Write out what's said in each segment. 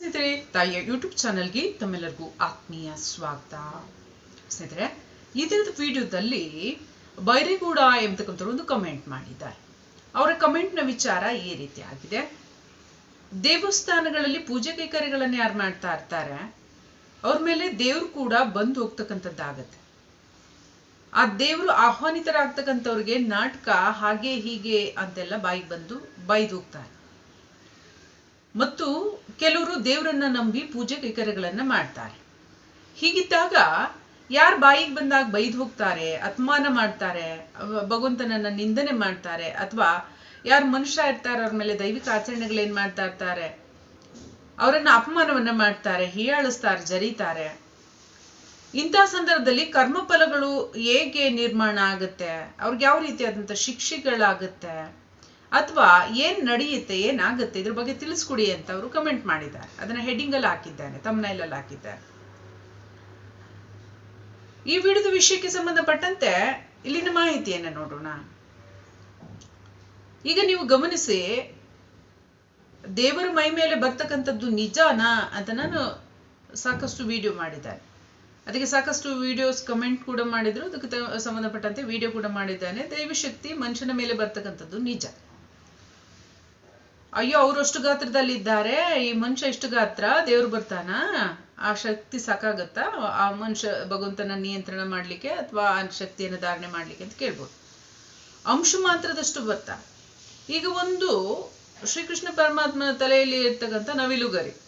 ಸ್ನೇಹಿತರೆ, ತಾಯಿಯ ಯೂಟ್ಯೂಬ್ ಚಾನಲ್ಗೆ ತಮ್ಮೆಲ್ಲರಿಗೂ ಆತ್ಮೀಯ ಸ್ವಾಗತ. ಸ್ನೇಹಿತರೆ, ಈ ದಿನದ ವಿಡಿಯೋದಲ್ಲಿ ಬೈರೇಗೌಡ ಎಂಬತಕ್ಕಂಥವ್ರು ಒಂದು ಕಮೆಂಟ್ ಮಾಡಿದ್ದಾರೆ. ಅವರ ಕಮೆಂಟ್ನ ವಿಚಾರ ಈ ರೀತಿ ಆಗಿದೆ. ದೇವಸ್ಥಾನಗಳಲ್ಲಿ ಪೂಜೆ ಕೈಕರ್ಯಗಳನ್ನು ಯಾರು ಮಾಡ್ತಾ ಇರ್ತಾರೆ? ಅವ್ರ ಮೇಲೆ ದೇವ್ರು ಕೂಡ ಬಂದು ಹೋಗ್ತಕ್ಕಂಥದ್ದಾಗತ್ತೆ. ಆ ದೇವರು ಆಹ್ವಾನಿತರಾಗ್ತಕ್ಕಂಥವ್ರಿಗೆ ನಾಟಕ ಹಾಗೆ ಹೀಗೆ ಅಂತೆಲ್ಲ ಬಾಯಿಗೆ ಬಂದು ಬೈದು ಹೋಗ್ತಾರೆ. ಮತ್ತು ಕೆಲವರು ದೇವರನ್ನ ನಂಬಿ ಪೂಜೆ ಕೈಕರ್ಯಗಳನ್ನ ಮಾಡ್ತಾರೆ. ಹೀಗಿದ್ದಾಗ ಯಾರು ಬಾಯಿಗೆ ಬಂದಾಗ ಬೈದು ಹೋಗ್ತಾರೆ, ಅಪಮಾನ ಮಾಡ್ತಾರೆ, ಭಗವಂತನನ್ನ ನಿಂದನೆ ಮಾಡ್ತಾರೆ, ಅಥವಾ ಯಾರು ಮನುಷ್ಯ ಇರ್ತಾರೆ ಅವ್ರ ಮೇಲೆ ದೈವಿಕ ಆಚರಣೆಗಳೇನ್ ಮಾಡ್ತಾ ಇರ್ತಾರೆ, ಅವರನ್ನು ಅಪಮಾನವನ್ನ ಮಾಡ್ತಾರೆ, ಹೀಯಾಳಿಸ್ತಾರೆ, ಜರೀತಾರೆ. ಇಂಥ ಸಂದರ್ಭದಲ್ಲಿ ಕರ್ಮಫಲಗಳು ಹೇಗೆ ನಿರ್ಮಾಣ ಆಗುತ್ತೆ, ಅವ್ರಿಗೆ ಯಾವ ರೀತಿಯಾದಂಥ ಶಿಕ್ಷೆಗಳಾಗುತ್ತೆ ಅಥವಾ ಏನ್ ನಡೆಯುತ್ತೆ, ಏನಾಗುತ್ತೆ, ಇದ್ರ ಬಗ್ಗೆ ತಿಳಿಸ್ಕೊಡಿ ಅಂತ ಅವರು ಕಮೆಂಟ್ ಮಾಡಿದ್ದಾರೆ. ಅದನ್ನ ಹೆಡ್ಡಿಂಗ್ ಅಲ್ಲಿ ಹಾಕಿದ್ದಾನೆ ತಮ್ಮನೈಲಲ್ಲಿ ಹಾಕಿದ್ದಾರೆ. ಈ ವಿಡಿಯೋದ ವಿಷಯಕ್ಕೆ ಸಂಬಂಧಪಟ್ಟಂತೆ ಇಲ್ಲಿನ ಮಾಹಿತಿಯನ್ನು ನೋಡೋಣ. ಈಗ ನೀವು ಗಮನಿಸಿ, ದೇವರ ಮೈ ಮೇಲೆ ಬರ್ತಕ್ಕಂಥದ್ದು ನಿಜನಾ ಅಂತ ನಾನು ಸಾಕಷ್ಟು ವಿಡಿಯೋ ಮಾಡಿದ್ದಾರೆ. ಅದಕ್ಕೆ ಸಾಕಷ್ಟು ವಿಡಿಯೋಸ್ ಕಮೆಂಟ್ ಕೂಡ ಮಾಡಿದ್ರು. ಅದಕ್ಕೆ ಸಂಬಂಧಪಟ್ಟಂತೆ ವಿಡಿಯೋ ಕೂಡ ಮಾಡಿದ್ದಾನೆ. ದೈವಶಕ್ತಿ ಮನುಷ್ಯನ ಮೇಲೆ ಬರ್ತಕ್ಕಂಥದ್ದು ನಿಜ. ಅಯ್ಯೋ, ಅವ್ರು ಅಷ್ಟು ಗಾತ್ರದಲ್ಲಿದ್ದಾರೆ. ಈ ಮನುಷ್ಯ ಇಷ್ಟು ಗಾತ್ರ, ದೇವ್ರು ಬರ್ತಾನ? ಆ ಶಕ್ತಿ ಸಾಕಾಗತ್ತಾ? ಆ ಮನುಷ್ಯ ಭಗವಂತನ ನಿಯಂತ್ರಣ ಮಾಡ್ಲಿಕ್ಕೆ ಅಥವಾ ಆ ಶಕ್ತಿಯನ್ನು ಧಾರಣೆ ಮಾಡ್ಲಿಕ್ಕೆ ಅಂತ ಕೇಳ್ಬೋದು. ಅಂಶ ಮಾತ್ರದಷ್ಟು ಬರ್ತ. ಈಗ ಒಂದು, ಶ್ರೀಕೃಷ್ಣ ಪರಮಾತ್ಮನ ತಲೆಯಲ್ಲಿ ಇರ್ತಕ್ಕಂಥ ನವಿಲುಗರಿ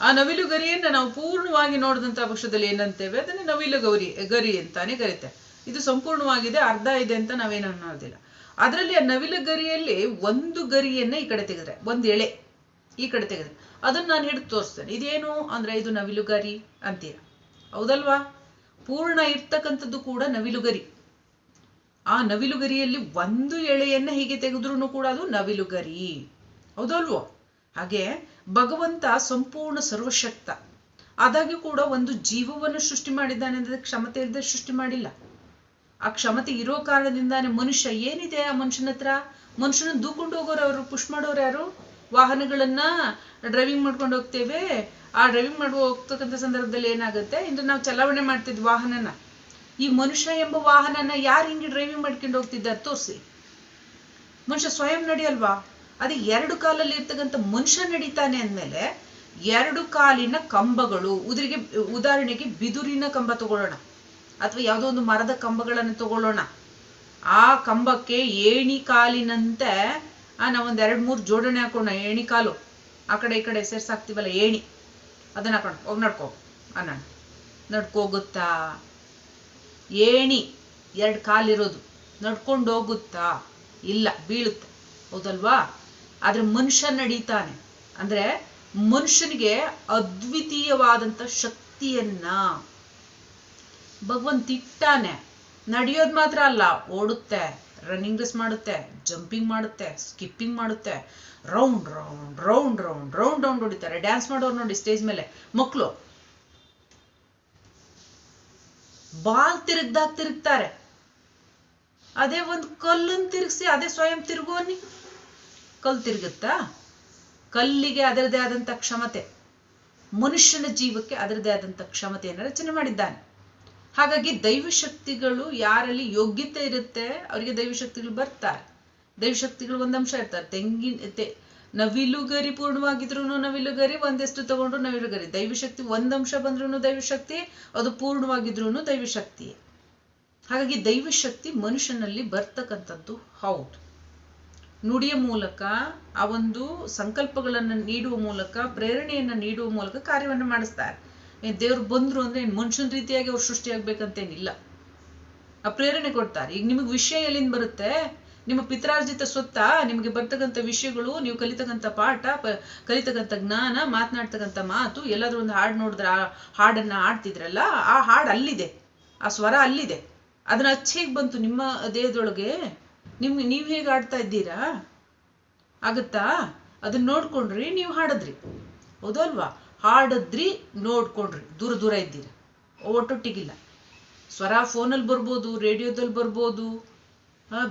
ಆ? ನವಿಲು ಗರಿಯನ್ನ ನಾವು ಪೂರ್ಣವಾಗಿ ನೋಡಿದಂತ ಪಕ್ಷದಲ್ಲಿ ಏನಂತೇವೆ? ಅದನ್ನ ನವಿಲು ಗೌರಿ, ಗರಿ ಅಂತಾನೆ ಕರಿತೆ. ಇದು ಸಂಪೂರ್ಣವಾಗಿದೆ, ಅರ್ಧ ಇದೆ ಅಂತ ನಾವೇನು ಅನ್ನೋದಿಲ್ಲ. ಅದರಲ್ಲಿ ಆ ನವಿಲು ಗರಿಯಲ್ಲಿ ಒಂದು ಗರಿಯನ್ನ ಈ ಕಡೆ ತೆಗೆದ್ರೆ, ಒಂದು ಎಳೆ ಈ ಕಡೆ ತೆಗೆದ್ರೆ. ಅದನ್ನ ನಾನು ಹಿಡಿದು ತೋರಿಸ್ತೇನೆ. ಇದೇನು? ಅಂದ್ರೆ ಇದು ನವಿಲು ಗರಿ ಅಂತೀರ? ಹೌದಲ್ವಾ? ಪೂರ್ಣ ಇರ್ತಕ್ಕಂಥದ್ದು ಕೂಡ ನವಿಲುಗರಿ ಆ ನವಿಲುಗರಿಯಲ್ಲಿ ಒಂದು ಎಳೆಯನ್ನ ಹೀಗೆ ತೆಗೆದ್ರೂ ಕೂಡ ಅದು ನವಿಲುಗರಿ ಹೌದಲ್ವೋ? ಹಾಗೆ ಭಗವಂತ ಸಂಪೂರ್ಣ ಸರ್ವಶಕ್ತ. ಆದಾಗ್ಯೂ ಕೂಡ ಒಂದು ಜೀವವನ್ನು ಸೃಷ್ಟಿ ಮಾಡಿದ್ದಾನೆ ಅಂದ್ರೆ ಕ್ಷಮತೆ ಇಲ್ಲದೆ ಸೃಷ್ಟಿ ಮಾಡಿಲ್ಲ. ಆ ಕ್ಷಮತೆ ಇರೋ ಕಾರಣದಿಂದಾನೆ ಮನುಷ್ಯ ಏನಿದೆ ಆ ಮನುಷ್ಯನ ಹತ್ರ? ಮನುಷ್ಯನ ದೂಕೊಂಡು ಹೋಗೋರು ಅವರು ಪುಷ್ ಮಾಡೋರು ಯಾರು? ವಾಹನಗಳನ್ನ ಡ್ರೈವಿಂಗ್ ಮಾಡ್ಕೊಂಡು ಹೋಗ್ತೇವೆ. ಆ ಡ್ರೈವಿಂಗ್ ಮಾಡುವ ಹೋಗ್ತಕ್ಕಂತ ಸಂದರ್ಭದಲ್ಲಿ ಏನಾಗುತ್ತೆ? ಇಂದು ನಾವು ಚಲಾವಣೆ ಮಾಡ್ತಿದ್ವಿ ವಾಹನನ. ಈ ಮನುಷ್ಯ ಎಂಬ ವಾಹನನ ಯಾರು ಹಿಂಗೆ ಡ್ರೈವಿಂಗ್ ಮಾಡ್ಕೊಂಡು ಹೋಗ್ತಿದ್ದ? ತೋರಿಸಿ. ಮನುಷ್ಯ ಸ್ವಯಂ ನಡೆಯಲ್ವಾ ಅದೇ ಎರಡು ಕಾಲಲ್ಲಿ ಇರ್ತಕ್ಕಂತ ಮನುಷ್ಯ ನಡೀತಾನೆ ಅಂದ್ಮೇಲೆ ಎರಡು ಕಾಲಿನ ಕಂಬಗಳು, ಉದುರಿಗೆ, ಉದಾಹರಣೆಗೆ ಬಿದುರಿನ ಕಂಬ ತಗೊಳ್ಳೋಣ. ಅಥವಾ ಯಾವುದೋ ಒಂದು ಮರದ ಕಂಬಗಳನ್ನು ತಗೊಳ್ಳೋಣ. ಆ ಕಂಬಕ್ಕೆ ಏಣಿ ಕಾಲಿನಂತೆ, ಆ ಎರಡು ಮೂರು ಜೋಡಣೆ ಹಾಕೋಣ, ಏಣಿ ಕಾಲು. ಆ ಕಡೆ ಈ ಕಡೆ ಸೇರ್ಸಾಕ್ತಿವಲ್ಲ, ಏಣಿ. ಅದನ್ನ ಹಾಕೋಣ. ಹೋಗಿ ನಡ್ಕೋ. ಅನ್ನೋಣ ನಡ್ಕೋಗುತ್ತಾ? ಏಣಿ, ಎರಡು ಕಾಲಿರೋದು. ನಡ್ಕೊಂಡು ಹೋಗುತ್ತಾ? ಇಲ್ಲ, ಬೀಳುತ್ತೆ. ಹೌದಲ್ವಾ? ಆದ್ರೆ ಮನುಷ್ಯ ನಡೀತಾನೆ. ಅಂದ್ರೆ ಮನುಷ್ಯನಿಗೆ ಅದ್ವಿತೀಯವಾದಂತ ಶಕ್ತಿಯನ್ನ ಭಗವಂತ ತಿಟ್ಟಾನೆ ನಡೆಯೋದು ಮಾತ್ರ ಅಲ್ಲ, ಓಡುತ್ತೆ ರನ್ನಿಂಗ್ ರೇಸ್ ಮಾಡುತ್ತೆ ಜಂಪಿಂಗ್ ಮಾಡುತ್ತೆ ಸ್ಕಿಪ್ಪಿಂಗ್ ಮಾಡುತ್ತೆ. Round round round round round round ಹೊಡಿತಾರೆ. ಡ್ಯಾನ್ಸ್ ಮಾಡೋರು ನೋಡಿ ಸ್ಟೇಜ್ ಮೇಲೆ. ಮಕ್ಕಳು ಬಾಲ್ ತಿರುಗ್ದಾಗ ತಿರುಗ್ತಾರೆ. ಅದೇ ಒಂದು ಕಲ್ಲನ್ನು ತಿರುಗಿಸಿ, ಅದೇ ಸ್ವಯಂ ತಿರುಗುವನಿ ಕಲ್ಲು ತಿರುಗುತ್ತಾ? ಕಲ್ಲಿಗೆ ಅದರದೇ ಆದಂತ ಕ್ಷಮತೆ. ಮನುಷ್ಯನ ಜೀವಕ್ಕೆ ಅದರದೇ ಆದಂತ ಕ್ಷಮತೆಯನ್ನು ರಚನೆ ಮಾಡಿದ್ದಾನೆ. ಹಾಗಾಗಿ ದೈವಶಕ್ತಿಗಳು ಯಾರಲ್ಲಿ ಯೋಗ್ಯತೆ ಇರುತ್ತೆ, ಅವರಿಗೆ ದೈವಶಕ್ತಿಗಳು ಬರ್ತಾರೆ. ದೈವಶಕ್ತಿಗಳು ಒಂದಂಶ ಇರ್ತಾರೆ. ತೆಂಗಿನ ನವಿಲುಗರಿ ಪೂರ್ಣವಾಗಿದ್ರು ನವಿಲುಗರಿ, ಒಂದೆಷ್ಟು ತಗೊಂಡ್ರು ನವಿಲುಗರಿ. ದೈವಶಕ್ತಿ ಒಂದಂಶ ಬಂದ್ರು ದೈವಶಕ್ತಿ, ಅದು ಪೂರ್ಣವಾಗಿದ್ರು ದೈವಶಕ್ತಿ ಹಾಗಾಗಿ ದೈವಶಕ್ತಿ ಮನುಷ್ಯನಲ್ಲಿ ಬರ್ತಕ್ಕಂಥದ್ದು ಹೌದು. ನುಡಿಯ ಮೂಲಕ, ಆ ಒಂದು ಸಂಕಲ್ಪಗಳನ್ನು ನೀಡುವ ಮೂಲಕ, ಪ್ರೇರಣೆಯನ್ನ ನೀಡುವ ಮೂಲಕ ಕಾರ್ಯವನ್ನು ಮಾಡಿಸ್ತಾರೆ. ದೇವ್ರು ಬಂದ್ರು ಅಂದ್ರೆ ಮನುಷ್ಯನ ರೀತಿಯಾಗಿ ಅವ್ರು ಸೃಷ್ಟಿಯಾಗ್ಬೇಕಂತೇನಿಲ್ಲ. ಆ ಪ್ರೇರಣೆ ಕೊಡ್ತಾರೆ. ಈಗ ನಿಮಗೆ ವಿಷಯ ಎಲ್ಲಿಂದ ಬರುತ್ತೆ? ನಿಮ್ಮ ಪಿತ್ರಾರ್ಜಿತ ಸ್ವತ್ತ, ನಿಮಗೆ ಬರ್ತಕ್ಕಂಥ ವಿಷಯಗಳು, ನೀವು ಕಲಿತಕ್ಕಂಥ ಪಾಠ ಕಲಿತಕ್ಕಂಥ ಜ್ಞಾನ, ಮಾತನಾಡ್ತಕ್ಕಂಥ ಮಾತು, ಎಲ್ಲಾದ್ರೂ ಒಂದು ಹಾಡು ನೋಡಿದ್ರೆ ಆ ಹಾಡನ್ನ ಹಾಡ್ತಿದ್ರಲ್ಲ, ಆ ಹಾಡು ಅಲ್ಲಿದೆ. ಆ ಸ್ವರ ಅಲ್ಲಿದೆ. ಅದನ್ನ ಅಚ್ಚ ಬಂತು? ನಿಮ್ಮ ದೇಹದೊಳಗೆ? ನಿಮ್ಗೆ ನೀವು ಹೇಗೆ ಆಡ್ತಾ ಇದ್ದೀರಾ? ಆಗತ್ತಾ? ಅದನ್ನ ನೋಡ್ಕೊಂಡ್ರಿ, ನೀವು ಹಾಡದ್ರಿ. ಹೌದಲ್ವಾ? ಹಾಡದ್ರಿ ನೋಡ್ಕೊಂಡ್ರಿ, ದೂರ ದೂರ ಇದ್ದೀರ. ಒಟ್ಟೊಟ್ಟಿಗಿಲ್ಲ ಸ್ವರ ಫೋನಲ್ಲಿ ಬರ್ಬೋದು, ರೇಡಿಯೋದಲ್ಲಿ ಬರ್ಬೋದು